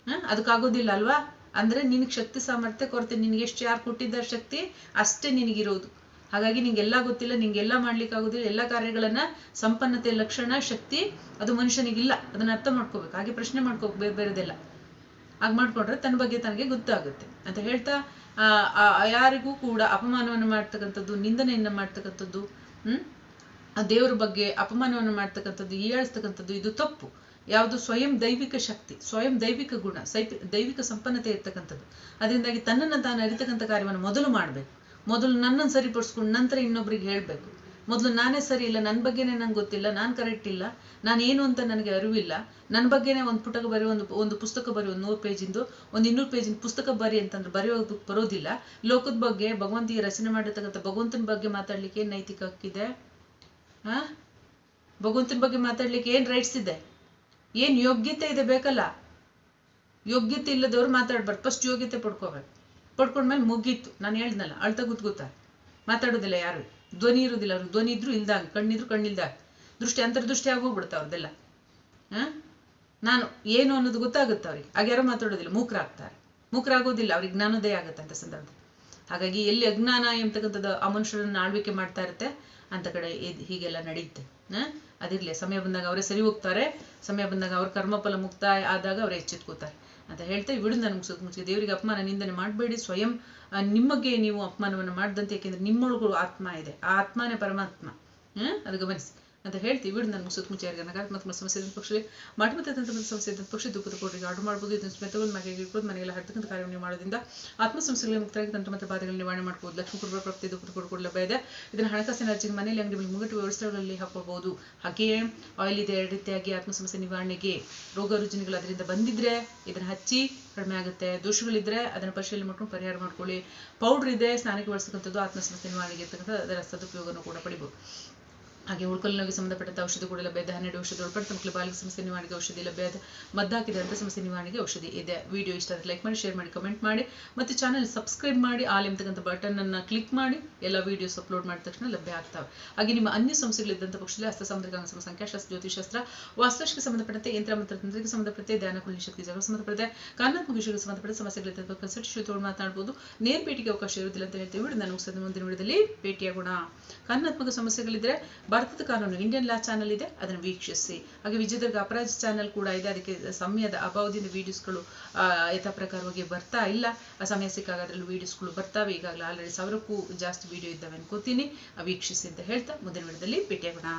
ಹ ಅದಕ್ಕಾಗೋದಿಲ್ಲ ಅಲ್ವಾ? ಅಂದ್ರೆ ನಿನಗೆ ಶಕ್ತಿ ಸಾಮರ್ಥ್ಯ ಕೊರತೆ ನಿನಗೆ ಎಷ್ಟು ಯಾರು ಕೊಟ್ಟಿದ್ದಾರೆ ಶಕ್ತಿ? ಅಷ್ಟೇ ನಿನಗಿರೋದು. ಹಾಗಾಗಿ ನಿಂಗೆಲ್ಲ ಗೊತ್ತಿಲ್ಲ, ನಿಂಗೆಲ್ಲ ಮಾಡ್ಲಿಕ್ಕೆ ಆಗೋದಿಲ್ಲ ಎಲ್ಲ ಕಾರ್ಯಗಳನ್ನ ಸಂಪನ್ನತೆ ಲಕ್ಷಣ, ಶಕ್ತಿ ಅದು ಮನುಷ್ಯನಿಗಿಲ್ಲ. ಅದನ್ನ ಅರ್ಥ ಮಾಡ್ಕೋಬೇಕು. ಹಾಗೆ ಪ್ರಶ್ನೆ ಮಾಡ್ಕೋಬೇಕು ಬೇರೆ ಬೇರೆದೆಲ್ಲ. ಹಾಗೆ ಮಾಡ್ಕೊಂಡ್ರೆ ತನ್ನ ಬಗ್ಗೆ ತನಗೆ ಗೊತ್ತಾಗುತ್ತೆ. ಅಂತ ಹೇಳ್ತಾ, ಆ ಯಾರಿಗೂ ಕೂಡ ಅಪಮಾನವನ್ನು ಮಾಡ್ತಕ್ಕಂಥದ್ದು, ನಿಂದನೆಯನ್ನ ಮಾಡ್ತಕ್ಕಂಥದ್ದು, ಹ್ಮ್? ಆ ದೇವರ ಬಗ್ಗೆ ಅಪಮಾನವನ್ನು ಮಾಡ್ತಕ್ಕಂಥದ್ದು ಈಯಾಳಿಸ್ತಕ್ಕಂಥದ್ದು ಇದು ತಪ್ಪು. ಯಾವುದು ಸ್ವಯಂ ದೈವಿಕ ಶಕ್ತಿ, ಸ್ವಯಂ ದೈವಿಕ ಗುಣ ಸೈ ದೈವಿಕ ಸಂಪನ್ನತೆ ಇರ್ತಕ್ಕಂಥದ್ದು. ಅದರಿಂದಾಗಿ ತನ್ನನ್ನು ತಾನು ಅರಿತಕ್ಕಂಥ ಕಾರ್ಯವನ್ನು ಮೊದಲು ಮಾಡ್ಬೇಕು. ಮೊದಲು ನನ್ನನ್ನು ಸರಿಪಡಿಸ್ಕೊಂಡು ನಂತರ ಇನ್ನೊಬ್ರಿಗೆ ಹೇಳಬೇಕು. ಮೊದಲು ನಾನೇ ಸರಿ ಇಲ್ಲ ನನ್ನ ಬಗ್ಗೆನೇ ನಂಗೆ ಗೊತ್ತಿಲ್ಲ, ನಾನು ಕರೆಕ್ಟ್ ಇಲ್ಲ, ನಾನು ಏನು ಅಂತ ನನಗೆ ಅರಿವಿಲ್ಲ. ನನ್ನ ಬಗ್ಗೆನೇ ಒಂದು ಪುಟಕ ಬರೀ ಒಂದು ಒಂದು ಪುಸ್ತಕ ಬರೀ ಒಂದು ನೂರು ಪೇಜಿಂದು, ಒಂದು ಇನ್ನೂರು ಪೇಜಿನ ಪುಸ್ತಕ ಬರಿ ಅಂತಂದ್ರೆ ಬರೆಯೋದು ಬರೋದಿಲ್ಲ. ಲೋಕದ ಬಗ್ಗೆ, ಭಗವಂತಿಗೆ ರಚನೆ ಮಾಡಿರ್ತಕ್ಕಂಥ ಭಗವಂತನ ಬಗ್ಗೆ ಮಾತಾಡ್ಲಿಕ್ಕೆ ಏನು ನೈತಿಕ ಹಕ್ಕಿದೆ ಹಾ? ಭಗವಂತನ ಬಗ್ಗೆ ಮಾತಾಡ್ಲಿಕ್ಕೆ ಏನ್ ರೈಟ್ಸ್ ಇದೆ? ಏನ್ ಯೋಗ್ಯತೆ ಇದೆ ಬೇಕಲ್ಲ? ಯೋಗ್ಯತೆ ಇಲ್ಲದವ್ರು ಮಾತಾಡ್ಬಾರ್ದು. ಫಸ್ಟ್ ಯೋಗ್ಯತೆ ಪಡ್ಕೋಬೇಕು. ಪಡ್ಕೊಂಡ್ಮೇಲೆ ಮುಗೀತು. ನಾನು ಹೇಳ್ದಲ್ಲ ಅಳ್ತ ಕೂತ್ಕೋತಾರೆ ಮಾತಾಡೋದಿಲ್ಲ ಯಾರು? ಧ್ವನಿ ಇರೋದಿಲ್ಲ ಅವ್ರು ಧ್ವನಿ ಇದ್ರು ಇಲ್ದಾಗ, ಕಣ್ಣಿದ್ರು ಕಣ್ಣಿಲ್ದಾಗ. ದೃಷ್ಟಿ ಅಂತರ್ದೃಷ್ಟಿ ಆಗೋಗ್ಬಿಡುತ್ತೆ ಅವ್ರದ್ದೆಲ್ಲ ಹ್ಮ್ ನಾನು ಏನು ಅನ್ನೋದು ಗೊತ್ತಾಗುತ್ತೆ ಅವ್ರಿಗೆ. ಹಾಗೆ ಯಾರು ಮಾತಾಡೋದಿಲ್ಲ. ಮೂಕರಾಗ್ತಾರೆ. ಮೂಕರಾಗೋದಿಲ್ಲ. ಅವ್ರಿಗೆ ಜ್ಞಾನೋದಯ ಆಗುತ್ತೆ ಅಂತ ಸಂದರ್ಭ ಹಾಗಾಗಿ ಎಲ್ಲಿ ಅಜ್ಞಾನ ಎಂತಕ್ಕಂಥದ್ದು ಆ ಮನುಷ್ಯರನ್ನ ಆಳ್ವಿಕೆ ಮಾಡ್ತಾ ಇರುತ್ತೆ, ಅಂತ ಕಡೆ ಹೀಗೆಲ್ಲ ನಡೆಯುತ್ತೆ ಹ? ಅದಿರ್ಲಿ. ಸಮಯ ಬಂದಾಗ ಅವರೇ ಸರಿ ಹೋಗ್ತಾರೆ. ಸಮಯ ಬಂದಾಗ ಅವ್ರ ಕರ್ಮಫಲ ಮುಕ್ತಾಯ ಆದಾಗ ಅವ್ರು ಎಚ್ಚೆತ್ಕೋತಾರೆ. ಅಂತ ಹೇಳ್ತಾ ಈ ವಿಡಿಯೋ ನಾನು ಮುಗಿಸೋದು ಮುಂಚೆ ದೇವರಿಗೆ ಅಪಮಾನ, ನಿಂದನೆ ಮಾಡಬೇಡಿ. ಸ್ವಯಂ ನಿಮಗೆ ನೀವು ಅಪಮಾನವನ್ನು ಮಾಡ್ದಂತೆ, ಯಾಕೆಂದ್ರೆ ನಿಮ್ಮೊಳಗೂ ಆತ್ಮ ಇದೆ. ಆ ಆತ್ಮನೇ ಪರಮಾತ್ಮ. ಹ್ಮ್? ಅದು ಗಮನಿಸಿ. ಅಂತ ಹೇಳ್ತೀವಿ. ವಿಡಿಯೋ ನನ್ನ ಮುಗಿಸೋದು ಮುಂಚೆ ಯಾರಿಗೆ ನಕಾರಾತ್ಮಕ ಸಮಸ್ಯೆ ಇದ್ದ ಪಕ್ಷದಲ್ಲಿ ಮತ್ತೆ ತಂತ್ರದ ಸಮಸ್ಯೆ ಇದ್ದ ಪಕ್ಷ ದುಃಖದ ಕೊಡ್ರಿಗೆ ಆರ್ಡರ್ ಮಾಡ್ಬೋದು, ಇದನ್ನು ಸ್ಮೆತ್ ತಗೊಂಡು ಮನೆಗೆ ಇಟ್ಬೋದು, ಮನೆಗೆಲ್ಲ ಹರ್ತಕ್ಕಂಥ ಕಾರ್ಯವನ್ನು ಮಾಡೋದ್ರಿಂದ ಆತ್ಮ ಸಮಸ್ಯೆಗಳಿಗೆ ಮುಕ್ತರಾಗಿ ತಂತ್ರ ಮತ್ತು ಬಾಧೆಗಳನ್ನು ನಿವಾರಣೆ ಮಾಡ್ಬೋದು. ಲಕ್ಷ್ಮೀ ಕುಟುಂಬ ಪ್ರಾಪ್ತಿ ದುಃಖದ ಕೊಡು ಲಭ್ಯ ಇದೆ. ಇದನ್ನು ಹಣಕಾಸಿನ ಅರ್ಜಿಗೆ ಮನೆಯಲ್ಲಿ ಅಂಗಡಿ ಮುಗಟ್ಟು ವ್ಯವಸ್ಥೆಗಳಲ್ಲಿ ಹಾಕೊಳ್ಬಹುದು ಹಾಗೆಯೇ ಆಯಿಲ್ ಇದೆ, ಎರಡು ರೀತಿಯಾಗಿ ಆತ್ಮ ಸಮಸ್ಯೆ ನಿವಾರಣೆಗೆ ರೋಗ ರುಜಿನಗಳು ಅದರಿಂದ ಬಂದಿದ್ರೆ ಇದನ್ನು ಹಚ್ಚಿ ಕಡಿಮೆ ಆಗುತ್ತೆ. ದೋಷಗಳಿದ್ರೆ ಅದನ್ನ ಪರಿಶೀಲನೆ ಮಾಡ್ಕೊಂಡು ಪರಿಹಾರ ಮಾಡ್ಕೊಳ್ಳಿ. ಪೌಡ್ರ್ ಇದೆ, ಸ್ನಾನಕ್ಕೆ ಬಳಸ್ತಕ್ಕಂಥದ್ದು ಆತ್ಮ ಸಮಸ್ಯೆ ನಿವಾರಣೆಗೆ ಇರ್ತಕ್ಕಂಥ ಅದರ ಸದುಪಯೋಗವನ್ನು ಕೂಡ ಪಡಿಬೋದು. ಹಾಗೆ ಉಳ್ಕಲ್ ನೋವಿಗೆ ಸಂಬಂಧಪಟ್ಟಂತ ಔಷಧಿ ಕೂಡ ಲಭ್ಯ ಇದೆ ಹನ್ನೆರಡು ಔಷಧಿ ಒಳಪಟ್ಟ ಮಕ್ಕಳ ಬಾಲಿಕ ಸಮಸ್ಯೆ ನಿವಾರಣೆಗೆ ಔಷಧಿ ಲಭ್ಯ ಇದೆ ಮದ್ದಾಕಿದಂತ ಸಮಸ್ಯೆ ನಿವಾರಣೆಗೆ ಔಷಧಿ ಇದೆ. ವಿಡಿಯೋ ಇಷ್ಟ ಆದರೆ ಲೈಕ್ ಮಾಡಿ ಶೇರ್ ಮಾಡಿ ಕಮೆಂಟ್ ಮಾಡಿ. ಮತ್ತು ಚಾನಲ್ ಸಬ್ಸ್ಕ್ರೈಬ್ ಮಾಡಿ, ಆಲ್ ಎಂಬತಕ್ಕಂಥ ಬಟನ್ ಅನ್ನ ಕ್ಲಿಕ್ ಮಾಡಿ. ಎಲ್ಲ ವಿಡಿಯೋಸ್ ಅಪ್ಲೋಡ್ ಮಾಡಿದ ತಕ್ಷಣ ಲಭ್ಯ ಆಗ್ತವೆ. ಹಾಗೆ ನಿಮ್ಮ ಅನ್ಯ ಸಮಸ್ಯೆಗಳಿದ್ದಂಥ ಪಕ್ಷದಲ್ಲಿ ಹಸ್ತ ಸಾಮುದ್ರಿಕ ಅಂಗ ಸಂಖ್ಯಾಶಾಸ್ತ್ರ ಜ್ಯೋತಿಷಾಸ್ತ್ರ ವಾಸ್ತುಶಕ್ಕೆ ಸಂಬಂಧಪಟ್ಟಂತೆ ಯಂತ್ರ ಮಂತ್ರ ತಂತ್ರಕ್ಕೆ ಸಂಬಂಧಪಟ್ಟಂತೆ ಧ್ಯಾನ ಕುಲಿ ಶಕ್ತಿ ಜಾಗ ಸಂಬಂಧಪಟ್ಟಂತೆ ಕಾನೂನು ವಿಷಯಗಳಿಗೆ ಸಂಬಂಧಪಟ್ಟ ಸಮಸ್ಯೆಗಳಿದ್ದಂಥ ಕನ್ಸಲ್ಟ್ ತಗೊಂಡು ಮಾತನಾಡಬಹುದು ನೇರ ಭೇಟಿಗೆ ಅವಕಾಶ ಇರುವುದಿಲ್ಲ ಅಂತ ಹೇಳ್ತೇವೆ ನಾನು ಮುಂದಿನ ವಿಡಿಯೋದಲ್ಲಿ ಭೇಟಿಯಾಗೋಣ. ಕಾನೂನಾತ್ಮಕ ಸಮಸ್ಯೆಗಳಿದ್ರೆ ಭಾರತದ ಕಾನೂನು ಇಂಡಿಯನ್ ಲಾ ಚಾನಲ್ ಇದೆ, ಅದನ್ನು ವೀಕ್ಷಿಸಿ. ಹಾಗೆ ವಿಜಯದುರ್ಗ ಅಪರಾಧ ಚಾನಲ್ ಕೂಡ ಇದೆ, ಅದಕ್ಕೆ ಸಮಯದ ಅಭಾವದಿಂದ ವಿಡಿಯೋಸ್ಗಳು ಯಥಾ ಪ್ರಕಾರವಾಗಿ ಬರ್ತಾ ಇಲ್ಲ. ಆ ಸಮಯ ಸಿಕ್ಕಾಗ ಅದರಲ್ಲಿ ವಿಡಿಯೋಸ್ಗಳು ಬರ್ತಾವೆ, ಈಗಾಗಲೇ ಆಲ್ರೆಡಿ ಸಾವಿರಕ್ಕೂ ಜಾಸ್ತಿ ವಿಡಿಯೋ ಇದ್ದಾವೆ ಅನ್ಕೋತೀನಿ. ವೀಕ್ಷಿಸಿ ಅಂತ ಹೇಳ್ತಾ, ಮುಂದಿನ ವಿಡಿಯೋದಲ್ಲಿ ಭೇಟಿಯಾಗೋಣ.